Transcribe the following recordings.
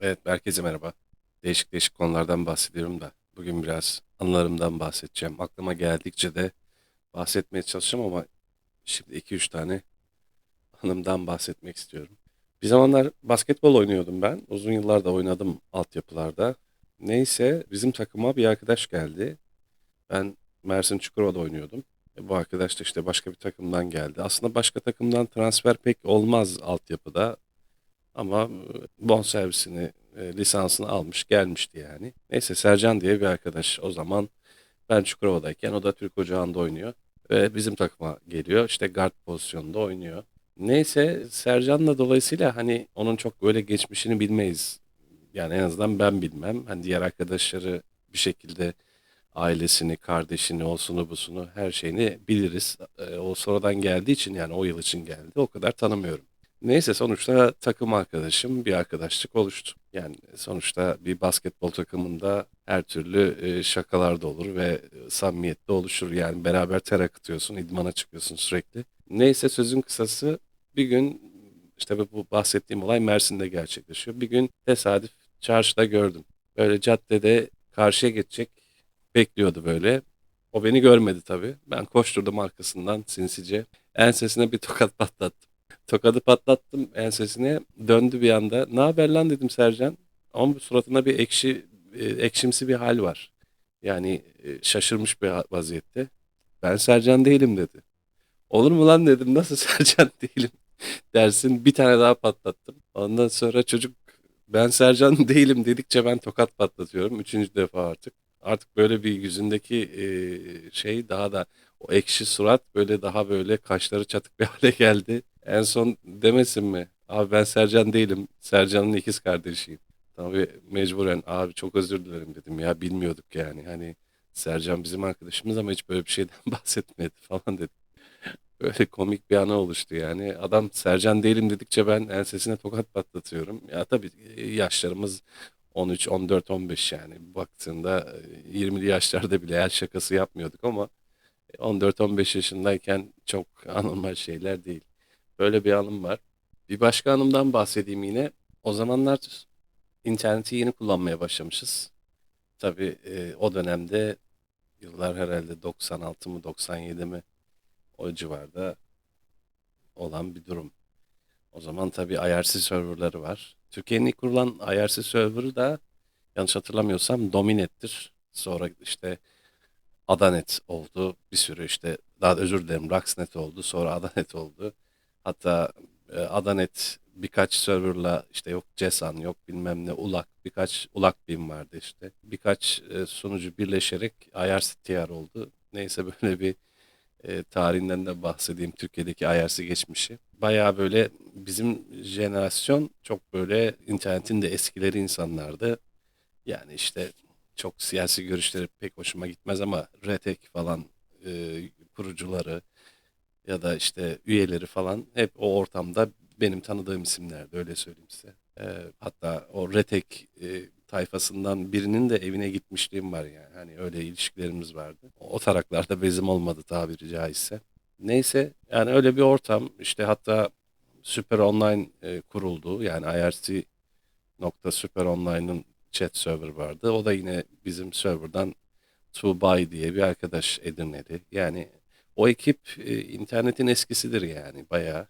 Evet, herkese merhaba. Değişik değişik konulardan bahsediyorum da bugün biraz anılarımdan bahsedeceğim. Aklıma geldikçe de bahsetmeye çalışacağım ama şimdi iki üç tane anımdan bahsetmek istiyorum. Bir zamanlar basketbol oynuyordum ben. Uzun yıllar da oynadım altyapılarda. Neyse bizim takıma bir arkadaş geldi. Ben Mersin Çukurova'da oynuyordum. E, bu arkadaş da işte başka bir takımdan geldi. Aslında başka takımdan transfer pek olmaz altyapıda. Ama e, bonservisini, e, lisansını almış gelmişti yani. Neyse Sercan diye bir arkadaş o zaman ben Çukurova'dayken o da Türk Ocağı'nda oynuyor. Ve bizim takıma geliyor. İşte guard pozisyonunda oynuyor. Neyse Sercan'la dolayısıyla hani onun çok böyle geçmişini bilmeyiz. Yani en azından ben bilmem. Hani diğer arkadaşları bir şekilde ailesini, kardeşini, olsunu busunu her şeyini biliriz. E, O sonradan geldiği için yani o yıl için geldi. O kadar tanımıyorum. Neyse sonuçta takım arkadaşım, bir arkadaşlık oluştu. Yani sonuçta bir basketbol takımında her türlü e, şakalar da olur ve e, samimiyet de oluşur. Yani beraber ter akıtıyorsun, idmana çıkıyorsun sürekli. Neyse sözün kısası bir gün işte bu bahsettiğim olay Mersin'de gerçekleşiyor. Bir gün tesadüf çarşıda gördüm. Böyle caddede karşıya geçecek bekliyordu böyle. O beni görmedi tabii. Ben koşturdum arkasından sinsice. Ensesine bir tokat patlattım. Tokadı patlattım ensesine. Döndü bir anda. Ne haber lan dedim Sercan. Ama bu suratında bir ekşi, e, ekşimsi bir hal var. Yani e, şaşırmış bir vaziyette. Ben Sercan değilim dedi. Olur mu lan dedim. Nasıl Sercan değilim dersin. Bir tane daha patlattım. Ondan sonra çocuk ben Sercan değilim dedikçe ben tokat patlatıyorum. Üçüncü defa artık. Artık böyle bir yüzündeki e, şey daha da o ekşi surat böyle daha böyle kaşları çatık bir hale geldi. En son demesin mi? Abi ben Sercan değilim. Sercan'ın ikiz kardeşiyim. Tabii mecburen abi çok özür dilerim dedim ya bilmiyorduk yani. Hani Sercan bizim arkadaşımız ama hiç böyle bir şeyden bahsetmedi falan dedim. Böyle komik bir ana oluştu yani. Adam Sercan değilim dedikçe ben ensesine tokat patlatıyorum. Ya tabii e, yaşlarımız 13, 14, 15 yani. Baktığında e, 20'li yaşlarda bile el şakası yapmıyorduk ama 14-15 yaşındayken çok anormal şeyler değil. Böyle bir anım var. Bir başka anımdan bahsedeyim yine. O zamanlar interneti yeni kullanmaya başlamışız. Tabii e, o dönemde yıllar herhalde 96 mı 97 mi o civarda olan bir durum. O zaman tabii IRC serverları var. Türkiye'nin ilk kurulan IRC serverı da yanlış hatırlamıyorsam Dominet'tir. Sonra işte Adanet oldu. Bir sürü işte daha özür dilerim Ruxnet oldu. Sonra Adanet oldu. Hatta e, Adanet birkaç serverla işte yok Cesan yok bilmem ne Ulak birkaç Ulak bin vardı işte. Birkaç e, sunucu birleşerek IRC-TR oldu. Neyse böyle bir e, tarihinden de bahsedeyim Türkiye'deki IRC geçmişi. Bayağı böyle bizim jenerasyon çok böyle internetin de eskileri insanlardı. Yani işte çok siyasi görüşleri pek hoşuma gitmez ama RETEK falan e, kurucuları ya da işte üyeleri falan hep o ortamda benim tanıdığım isimlerdi öyle söyleyeyim size. E, hatta o RETEK e, tayfasından birinin de evine gitmişliğim var yani. Hani öyle ilişkilerimiz vardı. O taraklarda bezim olmadı tabiri caizse. Neyse yani öyle bir ortam işte hatta Süper Online e, kuruldu. Yani IRC nokta Süper Online'ın chat server vardı. O da yine bizim serverdan Tuğbay diye bir arkadaş edinmedi. Yani o ekip e, internetin eskisidir yani bayağı.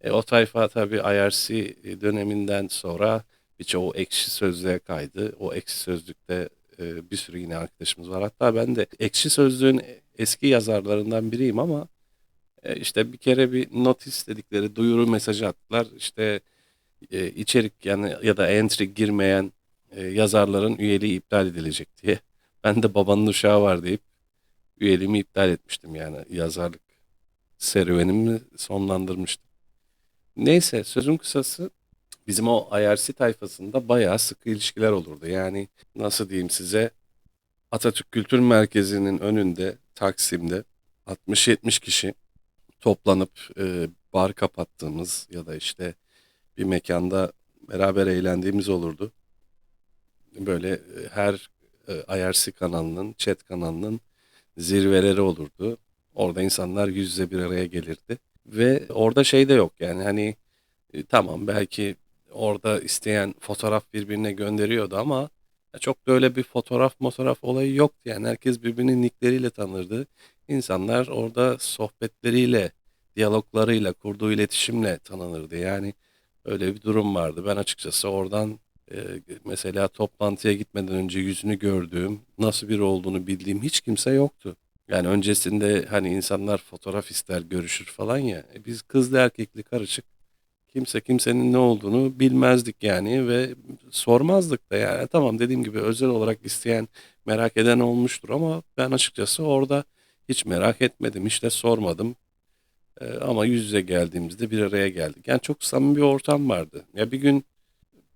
E, o tayfa tabii IRC döneminden sonra birçoğu ekşi sözlüğe kaydı. O ekşi sözlükte e, bir sürü yine arkadaşımız var. Hatta ben de ekşi sözlüğün eski yazarlarından biriyim ama e, işte bir kere bir notis dedikleri duyuru mesajı attılar. İşte e, içerik yani ya da entry girmeyen e, yazarların üyeliği iptal edilecek diye. Ben de babanın uşağı var deyip üyeliğimi iptal etmiştim yani yazarlık serüvenimi sonlandırmıştım. Neyse sözün kısası bizim o IRC tayfasında bayağı sıkı ilişkiler olurdu. Yani nasıl diyeyim size Atatürk Kültür Merkezi'nin önünde Taksim'de 60-70 kişi toplanıp e, bar kapattığımız ya da işte bir mekanda beraber eğlendiğimiz olurdu. Böyle e, her e, IRC kanalının, chat kanalının zirveleri olurdu. Orada insanlar yüz yüze bir araya gelirdi. Ve orada şey de yok yani hani e, tamam belki orada isteyen fotoğraf birbirine gönderiyordu ama çok böyle bir fotoğraf fotoğraf olayı yoktu yani herkes birbirinin nickleriyle tanırdı. İnsanlar orada sohbetleriyle, diyaloglarıyla, kurduğu iletişimle tanınırdı. Yani öyle bir durum vardı. Ben açıkçası oradan e, mesela toplantıya gitmeden önce yüzünü gördüğüm, nasıl biri olduğunu bildiğim hiç kimse yoktu. Yani öncesinde hani insanlar fotoğraf ister, görüşür falan ya. E, biz kızlı erkekli karışık kimse kimsenin ne olduğunu bilmezdik yani ve sormazdık da yani. Tamam dediğim gibi özel olarak isteyen, merak eden olmuştur ama ben açıkçası orada hiç merak etmedim, hiç de sormadım. E, ama yüz yüze geldiğimizde bir araya geldik. Yani çok samimi bir ortam vardı. Ya bir gün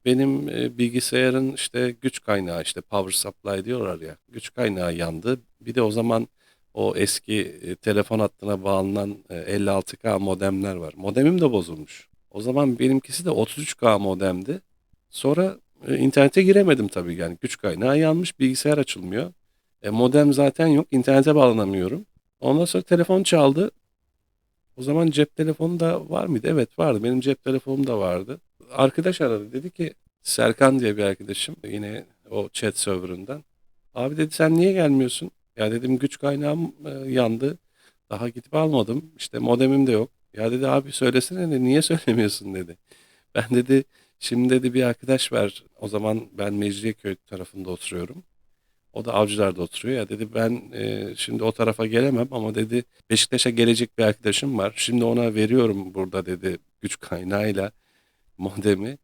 benim e, bilgisayarın işte güç kaynağı işte power supply diyorlar ya güç kaynağı yandı. Bir de o zaman o eski e, telefon hattına bağlanan e, 56K modemler var. Modemim de bozulmuş. O zaman benimkisi de 33K modemdi. Sonra e, internete giremedim tabii yani güç kaynağı yanmış bilgisayar açılmıyor. E, modem zaten yok internete bağlanamıyorum. Ondan sonra telefon çaldı. O zaman cep telefonu da var mıydı? Evet vardı. Benim cep telefonum da vardı. Arkadaş aradı. Dedi ki Serkan diye bir arkadaşım yine o chat serverından. Abi dedi sen niye gelmiyorsun? Ya dedim güç kaynağım e, yandı. Daha gidip almadım. İşte modemim de yok. Ya dedi abi söylesene de niye söylemiyorsun dedi. Ben dedi şimdi dedi bir arkadaş var. O zaman ben Mecidiyeköy tarafında oturuyorum. O da Avcılar'da oturuyor. Ya dedi ben e, şimdi o tarafa gelemem ama dedi Beşiktaş'a gelecek bir arkadaşım var. Şimdi ona veriyorum burada dedi güç kaynağıyla modemi.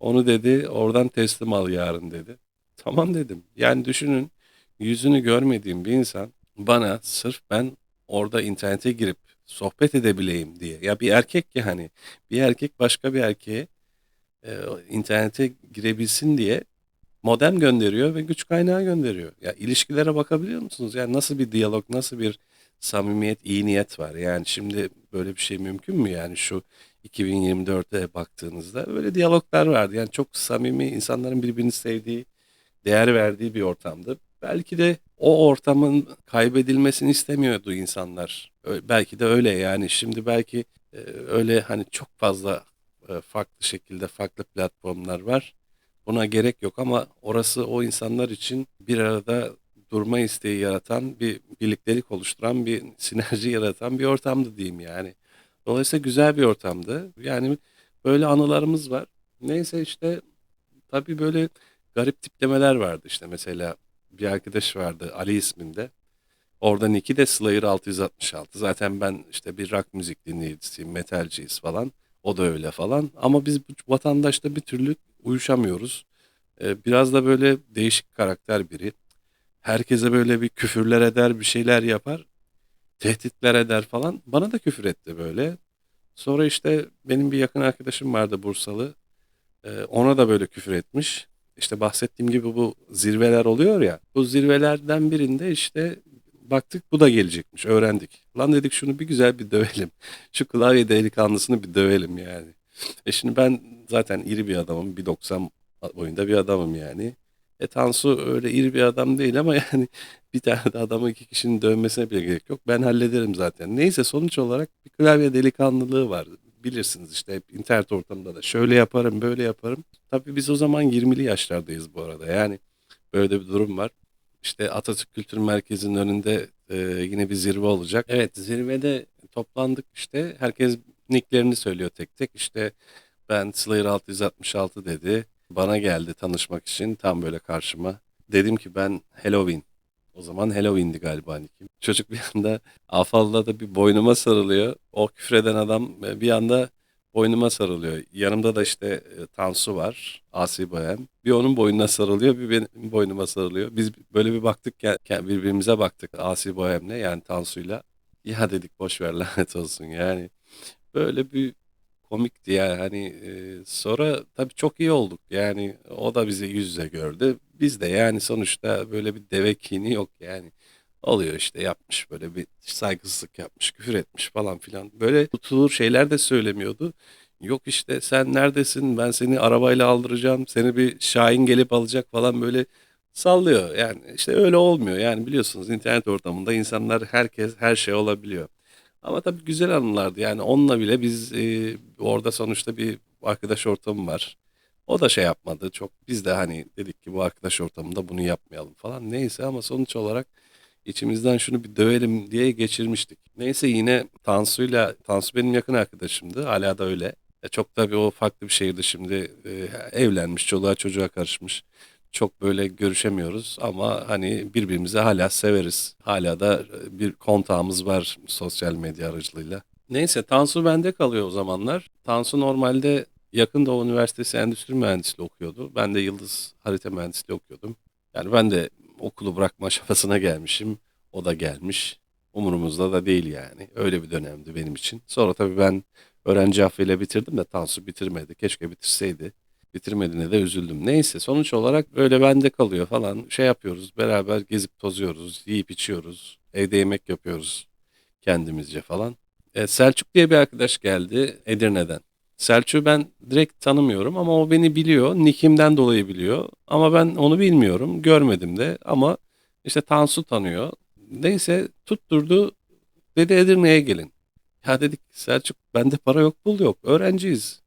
Onu dedi oradan teslim al yarın dedi. Tamam dedim. Yani düşünün yüzünü görmediğim bir insan bana sırf ben orada internete girip sohbet edebileyim diye. Ya bir erkek yani bir erkek başka bir erkeğe e, internete girebilsin diye modem gönderiyor ve güç kaynağı gönderiyor. Ya ilişkilere bakabiliyor musunuz? Yani nasıl bir diyalog, nasıl bir samimiyet, iyi niyet var. Yani şimdi böyle bir şey mümkün mü? Yani şu 2024'e baktığınızda öyle diyaloglar vardı. Yani çok samimi insanların birbirini sevdiği, değer verdiği bir ortamdı. Belki de o ortamın kaybedilmesini istemiyordu insanlar. Belki de öyle yani. Şimdi belki e, öyle hani çok fazla e, farklı şekilde farklı platformlar var. Buna gerek yok ama orası o insanlar için bir arada durma isteği yaratan, bir birliktelik oluşturan, bir sinerji yaratan bir ortamdı diyeyim yani. Dolayısıyla güzel bir ortamdı. Yani böyle anılarımız var. Neyse işte tabii böyle garip tiplemeler vardı işte mesela bir arkadaş vardı Ali isminde. Oradan iki de Slayer 666. Zaten ben işte bir rock müzik dinleyicisiyim, metalciyiz falan. O da öyle falan. Ama biz bu vatandaşla bir türlü uyuşamıyoruz. Ee, biraz da böyle değişik karakter biri. Herkese böyle bir küfürler eder, bir şeyler yapar. Tehditler eder falan. Bana da küfür etti böyle. Sonra işte benim bir yakın arkadaşım vardı Bursalı. Ee, ona da böyle küfür etmiş. İşte bahsettiğim gibi bu zirveler oluyor ya. Bu zirvelerden birinde işte baktık bu da gelecekmiş. Öğrendik. Lan dedik şunu bir güzel bir dövelim. Şu klavye delikanlısını bir dövelim yani. E şimdi ben zaten iri bir adamım. 1.90 boyunda bir adamım yani. E Tansu öyle iri bir adam değil ama yani bir tane de adamı iki kişinin dövmesine bile gerek yok. Ben hallederim zaten. Neyse sonuç olarak bir klavye delikanlılığı var. Bilirsiniz işte hep internet ortamında da şöyle yaparım böyle yaparım. Tabii biz o zaman 20'li yaşlardayız bu arada. Yani böyle bir durum var. İşte Atatürk Kültür Merkezi'nin önünde e, yine bir zirve olacak. Evet zirvede toplandık işte. Herkes nicklerini söylüyor tek tek. İşte ben Slayer 666 dedi. Bana geldi tanışmak için tam böyle karşıma. Dedim ki ben Halloween. O zaman Halloween'di galiba nickim. Çocuk bir anda afalda da bir boynuma sarılıyor. O küfreden adam e, bir anda boynuma sarılıyor. Yanımda da işte e, Tansu var. Asi Bohem. Bir onun boynuna sarılıyor, bir benim boynuma sarılıyor. Biz böyle bir baktık, birbirimize baktık Asi Bohem'le yani Tansu'yla. Ya dedik boş ver lanet olsun yani. Böyle bir komikti yani hani e, sonra tabii çok iyi olduk yani o da bizi yüz yüze gördü biz de yani sonuçta böyle bir deve kini yok yani oluyor işte yapmış böyle bir saygısızlık yapmış küfür etmiş falan filan böyle tutulur şeyler de söylemiyordu yok işte sen neredesin ben seni arabayla aldıracağım seni bir Şahin gelip alacak falan böyle sallıyor yani işte öyle olmuyor yani biliyorsunuz internet ortamında insanlar herkes her şey olabiliyor. Ama tabii güzel anılardı. Yani onunla bile biz e, orada sonuçta bir arkadaş ortamı var. O da şey yapmadı çok. Biz de hani dedik ki bu arkadaş ortamında bunu yapmayalım falan. Neyse ama sonuç olarak içimizden şunu bir dövelim diye geçirmiştik. Neyse yine Tansu'yla, Tansu benim yakın arkadaşımdı. Hala da öyle. E, çok tabii o farklı bir şehirde şimdi e, evlenmiş, çoluğa çocuğa karışmış. Çok böyle görüşemiyoruz ama hani birbirimizi hala severiz. Hala da e, bir kontağımız var sosyal medya aracılığıyla. Neyse Tansu bende kalıyor o zamanlar. Tansu normalde Yakın Doğu Üniversitesi Endüstri Mühendisliği okuyordu. Ben de Yıldız Harita Mühendisliği okuyordum. Yani ben de okulu bırakma aşamasına gelmişim. O da gelmiş. Umurumuzda da değil yani. Öyle bir dönemdi benim için. Sonra tabii ben öğrenci affıyla bitirdim de Tansu bitirmedi. Keşke bitirseydi. Bitirmediğine de üzüldüm. Neyse sonuç olarak böyle bende kalıyor falan. Şey yapıyoruz beraber gezip tozuyoruz. Yiyip içiyoruz. Evde yemek yapıyoruz kendimizce falan. E, Selçuk diye bir arkadaş geldi Edirne'den. Selçuk'u ben direkt tanımıyorum ama o beni biliyor. Nick'imden dolayı biliyor. Ama ben onu bilmiyorum. Görmedim de ama işte Tansu tanıyor. Neyse tutturdu. Dedi Edirne'ye gelin. Ya dedik Selçuk bende para yok bul yok. Öğrenciyiz.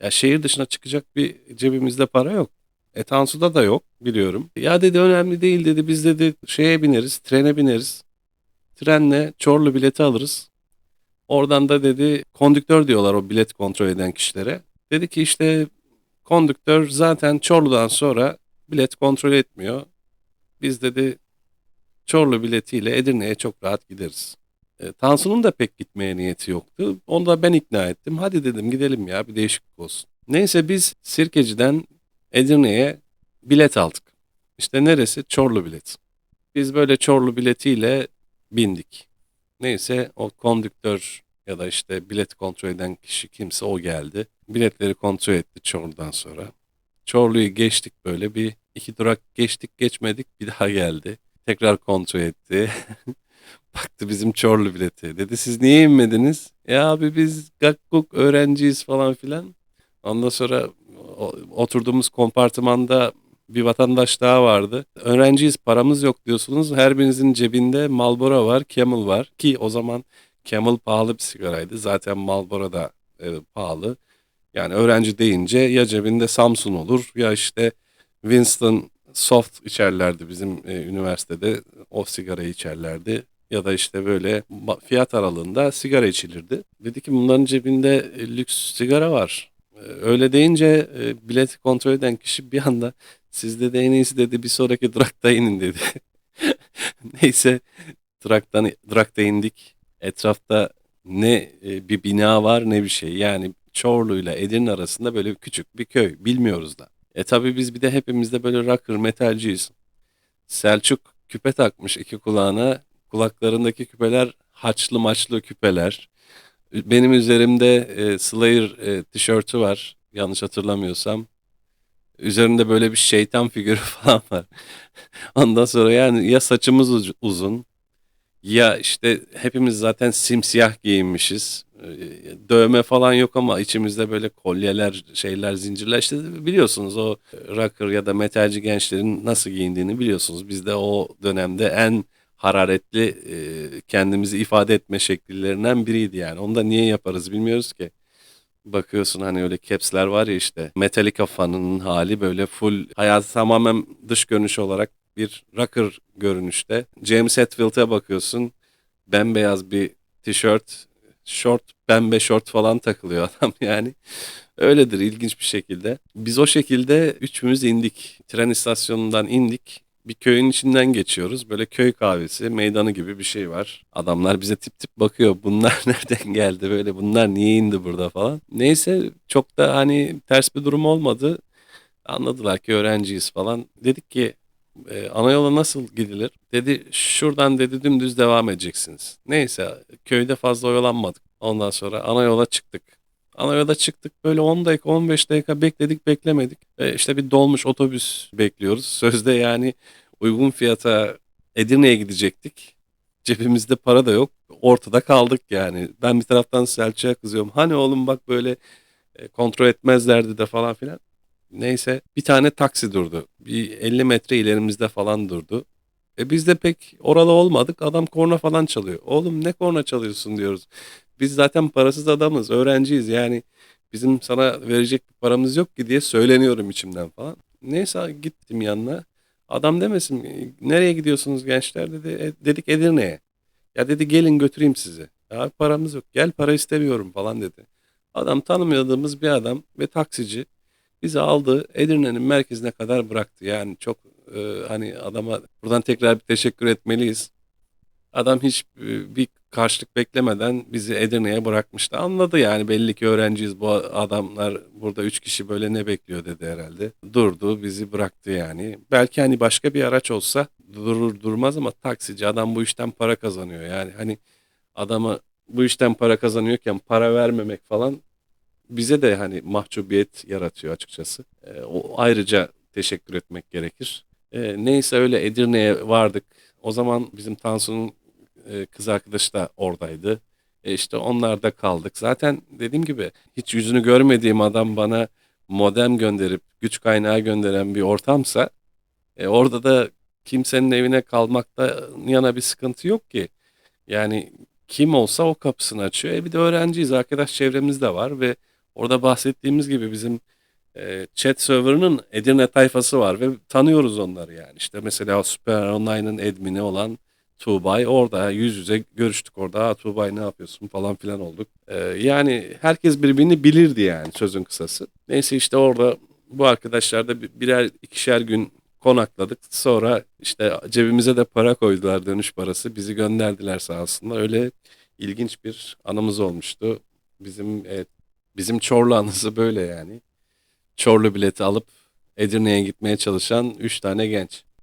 Ya şehir dışına çıkacak bir cebimizde para yok. E Tansu'da da yok biliyorum. Ya dedi önemli değil dedi. Biz dedi şeye bineriz, trene bineriz. Trenle Çorlu bileti alırız. Oradan da dedi kondüktör diyorlar o bilet kontrol eden kişilere. Dedi ki işte kondüktör zaten Çorlu'dan sonra bilet kontrol etmiyor. Biz dedi Çorlu biletiyle Edirne'ye çok rahat gideriz. E, Tansu'nun da pek gitmeye niyeti yoktu. Onu da ben ikna ettim. Hadi dedim gidelim ya bir değişiklik olsun. Neyse biz Sirkeci'den Edirne'ye bilet aldık. İşte neresi? Çorlu bilet. Biz böyle Çorlu biletiyle bindik. Neyse o kondüktör ya da işte bilet kontrol eden kişi kimse o geldi. Biletleri kontrol etti Çorlu'dan sonra. Çorlu'yu geçtik böyle bir iki durak geçtik geçmedik bir daha geldi. Tekrar kontrol etti. Baktı bizim Çorlu bileti. Dedi siz niye inmediniz? Ya abi biz gakkuk öğrenciyiz falan filan. Ondan sonra oturduğumuz kompartımanda bir vatandaş daha vardı. Öğrenciyiz paramız yok diyorsunuz. Her birinizin cebinde Marlboro var, Camel var. Ki o zaman Camel pahalı bir sigaraydı. Zaten Marlboro da e, pahalı. Yani öğrenci deyince ya cebinde Samsung olur ya işte Winston Soft içerlerdi bizim e, üniversitede. O sigarayı içerlerdi. Ya da işte böyle fiyat aralığında sigara içilirdi. Dedi ki bunların cebinde e, lüks sigara var. E, Öyle deyince e, bileti kontrol eden kişi bir anda siz de en iyisi dedi bir sonraki durakta inin dedi. Neyse duraktan durakta indik. Etrafta ne e, bir bina var ne bir şey. Yani Çorlu ile Edirne arasında böyle küçük bir köy. Bilmiyoruz da. E tabii biz bir de hepimiz de böyle rocker metalciyiz. Selçuk küpe takmış iki kulağına. Kulaklarındaki küpeler haçlı maçlı küpeler. Benim üzerimde e, Slayer e, tişörtü var. Yanlış hatırlamıyorsam. Üzerinde böyle bir şeytan figürü falan var. Ondan sonra yani ya saçımız uz- uzun ya işte hepimiz zaten simsiyah giyinmişiz. Ee, Dövme falan yok ama içimizde böyle kolyeler, şeyler, zincirler işte biliyorsunuz o rocker ya da metalci gençlerin nasıl giyindiğini biliyorsunuz. Biz de o dönemde en hararetli e, kendimizi ifade etme şekillerinden biriydi yani. Onu da niye yaparız bilmiyoruz ki. Bakıyorsun hani öyle caps'ler var ya işte Metallica fanının hali böyle full hayatı tamamen dış görünüş olarak bir rocker görünüşte. James Hetfield'e bakıyorsun bembeyaz bir tişört, short, pembe short falan takılıyor adam yani. Öyledir ilginç bir şekilde. Biz o şekilde üçümüz indik. Tren istasyonundan indik. Bir köyün içinden geçiyoruz. Böyle köy kahvesi, meydanı gibi bir şey var. Adamlar bize tip tip bakıyor. Bunlar nereden geldi böyle? Bunlar niye indi burada falan. Neyse çok da hani ters bir durum olmadı. Anladılar ki öğrenciyiz falan. Dedik ki e, ana yola nasıl gidilir? Dedi şuradan dedi dümdüz devam edeceksiniz. Neyse köyde fazla oyalanmadık. Ondan sonra ana yola çıktık. Ana yola çıktık böyle 10 dakika 15 dakika bekledik beklemedik. E, işte bir dolmuş otobüs bekliyoruz. Sözde yani uygun fiyata Edirne'ye gidecektik. Cebimizde para da yok. Ortada kaldık yani. Ben bir taraftan Selçuk'a kızıyorum. Hani oğlum bak böyle e, kontrol etmezlerdi de falan filan. Neyse bir tane taksi durdu. Bir 50 metre ilerimizde falan durdu. E biz de pek oralı olmadık. Adam korna falan çalıyor. Oğlum ne korna çalıyorsun diyoruz. Biz zaten parasız adamız, öğrenciyiz. Yani bizim sana verecek bir paramız yok ki diye söyleniyorum içimden falan. Neyse gittim yanına. Adam demesin nereye gidiyorsunuz gençler dedi. "E, dedik Edirne'ye. Ya dedi gelin götüreyim sizi. Ya paramız yok. Gel para istemiyorum falan dedi. Adam tanımadığımız bir adam ve taksici bizi aldı Edirne'nin merkezine kadar bıraktı. Yani çok e, hani adama buradan tekrar bir teşekkür etmeliyiz. Adam hiç e, bir karşılık beklemeden bizi Edirne'ye bırakmıştı. Anladı yani belli ki öğrenciyiz bu adamlar burada üç kişi böyle ne bekliyor dedi herhalde. Durdu bizi bıraktı yani. Belki hani başka bir araç olsa durur durmaz ama taksici adam bu işten para kazanıyor. Yani hani adamı bu işten para kazanıyorken para vermemek falan bize de hani mahcubiyet yaratıyor açıkçası. E, o ayrıca teşekkür etmek gerekir. E, neyse öyle Edirne'ye vardık. O zaman bizim Tansu'nun e, kız arkadaşı da oradaydı. E, işte onlarda kaldık. Zaten dediğim gibi hiç yüzünü görmediğim adam bana modem gönderip güç kaynağı gönderen bir ortamsa e, orada da kimsenin evine kalmakta yana bir sıkıntı yok ki. Yani kim olsa o kapısını açıyor. E bir de öğrenciyiz, arkadaş çevremiz de var ve orada bahsettiğimiz gibi bizim e, chat server'ının Edirne tayfası var ve tanıyoruz onları yani. İşte mesela Super Online'ın admini olan Tuğbay orada yüz yüze görüştük orada. "Aa, Tuğbay ne yapıyorsun falan filan olduk. E, yani herkes birbirini bilirdi yani sözün kısası. Neyse işte orada bu arkadaşlar da bir- birer ikişer gün konakladık. Sonra işte cebimize de para koydular dönüş parası. Bizi gönderdiler sağ olsunlar. Öyle ilginç bir anımız olmuştu. Bizim evet, bizim Çorlu anısı böyle yani. Çorlu bileti alıp Edirne'ye gitmeye çalışan 3 tane genç.